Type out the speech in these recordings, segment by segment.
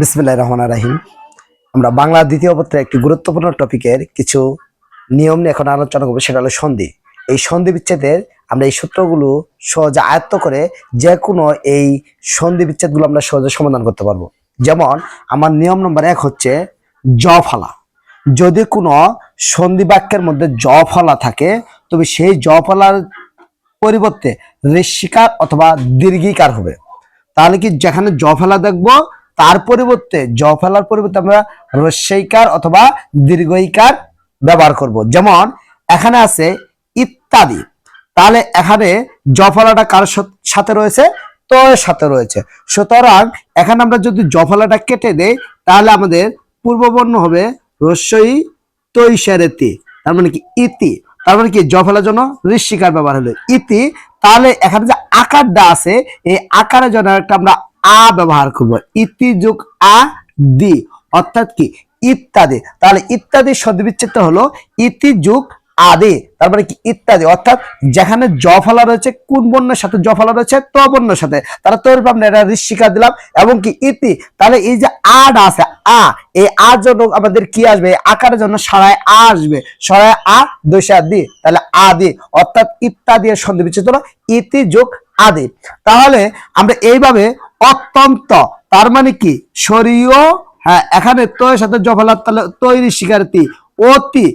বিসমিল্লাহ রহমান রাহিম। আমরা বাংলা দ্বিতীয় পত্রে একটি গুরুত্বপূর্ণ টপিকের কিছু নিয়ম নিয়ে এখন আলোচনা করব, সেটা হলো সন্ধি। এই সন্ধি বিচ্ছেদের আমরা এই সূত্রগুলো সহজে আয়ত্ত করে যে কোনো এই সন্ধি বিচ্ছেদগুলো আমরা সহজে সমাধান করতে পারব। যেমন, আমার নিয়ম নম্বর এক হচ্ছে জ ফলা যদি কোনো সন্ধি বাক্যের মধ্যে জ ফলা থাকে, তবে সেই জ ফলার পরিবর্তে ঋষিকার অথবা দীর্ঘিকার হবে। তাহলে কি যেখানে জ ফেলা দেখব তার পরিবর্তে জ ফেলার পরিবর্তে আমরা রস্যইকার অথবা দীর্ঘইকার ব্যবহার করব। যেমন, এখানে আছে ইত্যাদি। তাহলে এখানে জ ফলাটা কার সাথ- রয়েছে? তো সাথে রয়েছে। সুতরাং এখানে আমরা যদি জ ফলাটা কেটে দেই, তাহলে আমাদের পূর্ববর্ণ হবে রস্যই তৈশারেতি তার মানে কি ইতি। তার মানে কি জ ফেলার জন্য ঋষিকার ব্যবহার হলো ইতি। তাহলে এখানে যে আকারটা আছে, এই আকারের জন্য একটা আমরা আ ব্যবহার করব। ইতি যোগ আ দি। অর্থাৎ কি? ইত্যাদি। তাহলে ইত্যাদি সদ্বিচ্ছেদ হলো ইতি যোগ আদি। তারপরে কি? ইত্যাদি। অর্থাৎ যেখানে জ ফলা রয়েছে, কোন বর্ণের সাথে জ ফলা রয়েছে? ত বর্ণের সাথে। তাহলে তোর আমরা এটা ঋষিকা দিলাম। এবং কি? ইতি। তাহলে এই যে আড আছে, আ, এই আর জন্য আমাদের কি আসবে? আকারের জন্য সরায় আ আসবে। সরায় আ দৈশা দি তাহলে আদি। অর্থাৎ ইত্যাদি এর সন্ধি বিচ্ছেদ হলো ইতি যোগ আদি। তাহলে আমরা এইভাবে অত্যন্ত, তার মানে কি? শরীয় হ্যাঁ এখানে তয়ের সাথে জফলার তাহলে তৈরি শিকারতি, অতি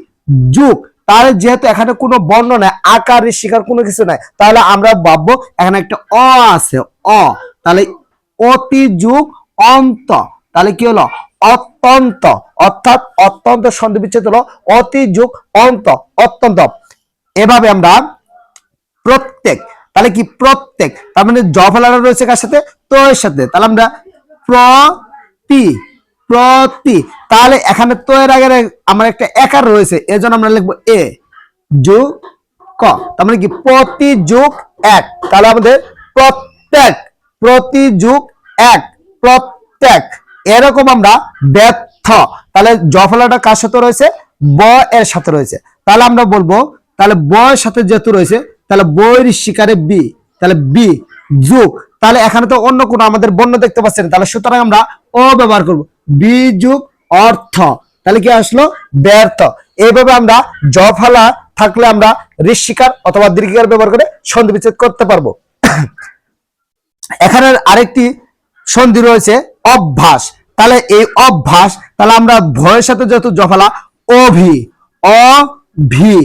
যুগ। তাহলে যেহেতু এখানে কোনো বর্ণ নাই আকার শিকার কোনো কিছু নাই, তাহলে আমরা ভাববো এখানে একটা অ আছে, অ। তাহলে অতি যুগ, অন্ত। তাহলে কি হলো? অত্যন্ত। অর্থাৎ অত্যন্ত সন্ধি বিচ্ছেদ হলো অতি যুগ, অন্ত, অত্যন্ত। এভাবে আমরা প্রত্যেক তাহলে কি প্রত্যেক? তার মানে জ রয়েছে কার সাথে? তো এর সাথে। তাহলে আমরা প্রতি প্রতি। তাহলে এখানে তো এর আগে আমার একটা একার রয়েছে, এজন্য আমরা লিখব এ যোগ ক। তার মানে কি প্রতি যোগ এক। তাহলে আমাদের প্রত্যেক, প্রতি যোগ এক, প্রত্যেক। এরকম আমরা ব্যর্থ। তাহলে জফলাটা কার সাথে রয়েছে? ব এর সাথে রয়েছে। তাহলে আমরা বলব, তাহলে ব এর সাথে যেহেতু রয়েছে তাহলে বইয়ের শিকারে বি তাহলে বি যুগ। তাহলে এখানে তো অন্য কোনো আমাদের বন্য দেখতে পাচ্ছি না। তাহলে সুতরাং আমরা অ ব্যবহার করব। বি যুগ অর্থ। তাহলে কি আসলো? ব্যর্থ। এইভাবে আমরা জ ফালা থাকলে আমরা ঋষিকার অথবা দীর্ঘিকার ব্যবহার করে সন্ধি বিচ্ছেদ করতে পারব। এখানে আরেকটি সন্ধি রয়েছে, অভ্যাস। তাহলে এই অভ্যাস, তাহলে আমরা ভয়ের সাথে যেহেতু জফলা অভি অভি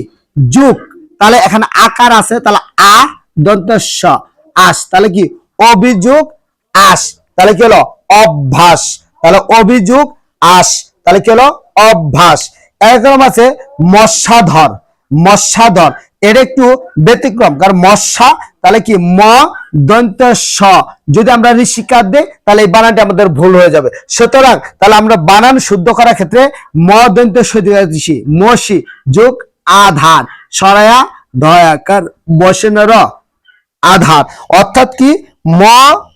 যুগ। তাহলে এখানে আকার আছে, তাহলে আ দন্ত স, আস। তাহলে কি? অভিযোগ, আস। তাহলে কি হলো? অভ্যাস। তাহলে অভিযোগ, আস। তাহলে কি হলো? অভ্যাস। এরকম আছে মশাধর মশাধর। এর একটু ব্যতিক্রম, কারণ মশা, তাহলে কি? ম দন্ত স। যদি আমরা ঋষিকার দিই, তাহলে এই বানানটি আমাদের ভুল হয়ে যাবে। সুতরাং, তাহলে আমরা বানান শুদ্ধ করার ক্ষেত্রে ম দন্ত সদিষি মসি যোগ আধার। সরায়া দয়াকার বসেন র আধার। অর্থাৎ কি ম,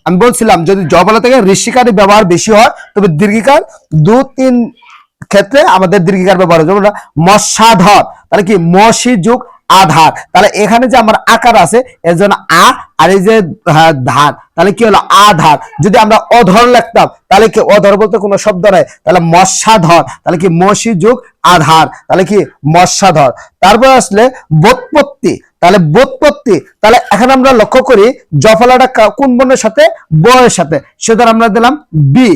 আমি বলছিলাম, যদি জবলা থেকে ঋষিকারের ব্যবহার বেশি হয়, তবে দীর্ঘিকার দু, তিন ক্ষেত্রে আমাদের দীর্ঘিকার ব্যবহার হয়। যেমন মশাধর, তাহলে কি মসি যুগ আধার। তাহলে এখানে যে আমার আকার আছে, এর জন্য আ আর এই যে ধার, তাহলে কি হলো? আধার। যদি আমরা অধর লিখতাম, তাহলে কি অধর বলতে কোনো শব্দ নাই? তাহলে মশাধর তাহলে কি মসি যুগ আধার, তাহলে কি মশাধর তারপর আসলে বোৎপত্তি, তাহলে বোৎপত্তি, তাহলে এখন আমরা লক্ষ্য করি জফলাটা কোন বর্ণের সাথে? বয়ের সাথে। সুতরাং আমরা দিলাম বি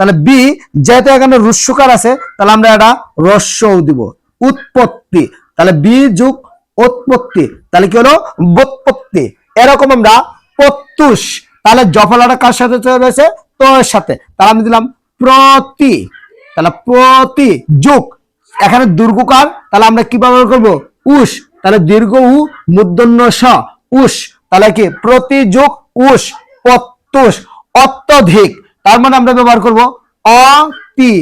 তাহলে বি যেহেতু এখানে রুস্যকার আছে, তাহলে আমরা এটা রস্যও দিব। উৎপত্তি, তাহলে বি যুগ উৎপত্তি। তাহলে কি হলো? বোৎপত্তি। এরকম আমরা প্রত্যুষ। তাহলে জফলাটা কার সাথে চলে রয়েছে তো এর সাথে। তাহলে আমি দিলাম প্রতি। তাহলে প্রতি যুগ। এখানে দুর্গকার তাহলে আমরা কি ব্যবহার করব? উষ। তাহলে দীর্ঘ উ, মূর্ধন্য স। উষ। তাহলে কি? প্রতি যুগ উষ, প্রত্যুষ, অত্যধিক। তার মানে আমরা ব্যবহার করব অতি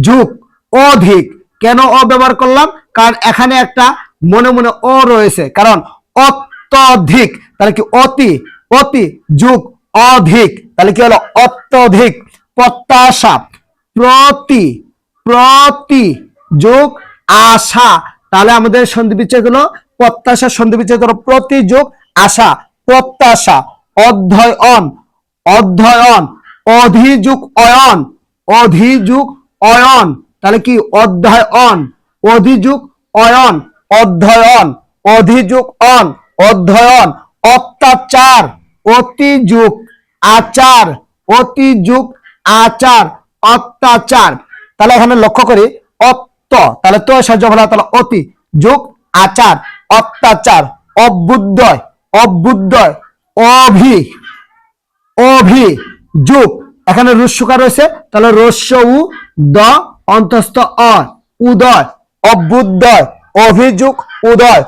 যুগ, অধিক। কেন অ ব্যবহার করলাম? কারণ এখানে একটা মনে মনে অ রয়েছে। কারণ অত্যধিক, তাহলে কি অতি অতি যুগ অধিক, তাহলে কি হলো? অত্যধিক, প্রত্যাশা, প্রতি প্রতি যোগ আশা। তাহলে আমাদের সন্ধি বিচ্ছেদ হলো প্রত্যাশা, সন্ধি বিচ্ছেদ হলো প্রতি যোগ আশা, প্রত্যাশা, অধ্যয়ন অধ্যয়ন, অধিযোগ অয়ন, অধিযুগ অয়ন। তাহলে কি? অধ্যয়ন, অধিযুগ অয়ন। অধ্যয়ন অধিযুগ অন, অধ্যয়ন, অত্যাচার, অতিযুগ, আচার অতিযুগ, আচার, অত্যাচার। তাহলে এখানে লক্ষ্য করি, অত্য, তাহলে তো সাহায্য তাহলে অতি যুগ আচার, অত্যাচার অবুদ্ধয় অবুদ্ধয় অভি অভি যুগ এখানে রস্যকার রয়েছে, তাহলে রস্য উ দ, অন্তস্থ, অ, উদয়, অভ্যুদয়। অভিযোগ, উদয়,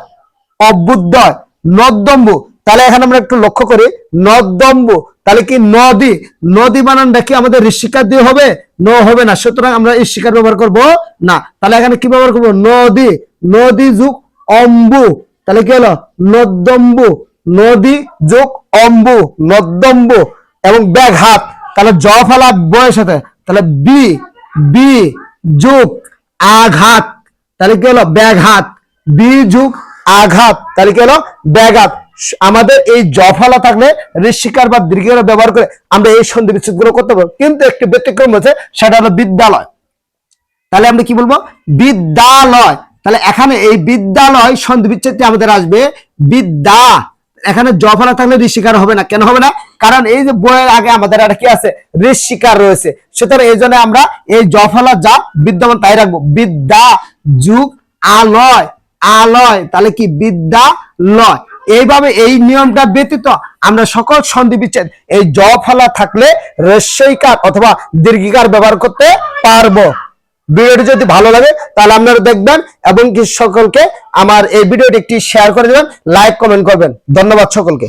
অভ্যুদয়, নদ্দম্বু। তাহলে এখানে আমরা একটু লক্ষ্য করি, নদ্দম্বু। তাহলে কি নদী? নদী বানানটা কি আমাদের ঋষিকার দিয়ে হবে? ন হবে না। সুতরাং আমরা ঋষিকার ব্যবহার করব না। তাহলে এখানে কি ব্যবহার করব? নদী। নদী যুগ অম্বু। তাহলে কি হলো? নদম্বু নদী যোগ অম্বু। নদ্দম্বু। এবং ব্যাঘাত। তাহলে জ ফলা বয়ের সাথে। তাহলে বি। বি যোগ আঘাত। তাহলে কি হলো? ব্যাঘাত বি আঘাত, তাহলে কি হলো? ব্যাঘাত। আমাদের এই জফলা থাকলে ঋষিকার বা দীর্ঘ ব্যবহার করে আমরা এই সন্ধি বিচ্ছেদগুলো করতে পারব। কিন্তু একটি ব্যতিক্রম হচ্ছে সেটা হলো বিদ্যালয়। তাহলে আমরা কি বলব? বিদ্যালয়। তাহলে এখানে এই বিদ্যালয় সন্ধি বিচ্ছেদটি আমাদের আসবে। বিদ্যা। এখানে জফলা থাকলে ঋষিকার হবে না। কেন হবে না? কারণ এই যে বইয়ের আগে আমাদের একটা কি আছে? ঋষিকার রয়েছে। সুতরাং এই জন্য আমরা এই জফলা যা বিদ্যমান তাই রাখব। বিদ্যা যুগ আলয়। আলয় তাহলে কি? বিদ্যা লয়। এইভাবে এই নিয়মটা ব্যতীত আমরা সকল সন্ধি বিচ্ছেদ এই জ ফলা থাকলে রস্যইকার অথবা দীর্ঘিকার ব্যবহার করতে পারব। ভিডিওটি যদি ভালো লাগে, তাহলে আপনারা দেখবেন এবং সকলকে আমার এই ভিডিওটি একটি শেয়ার করে দেবেন লাইক কমেন্ট করবেন। ধন্যবাদ সকলকে।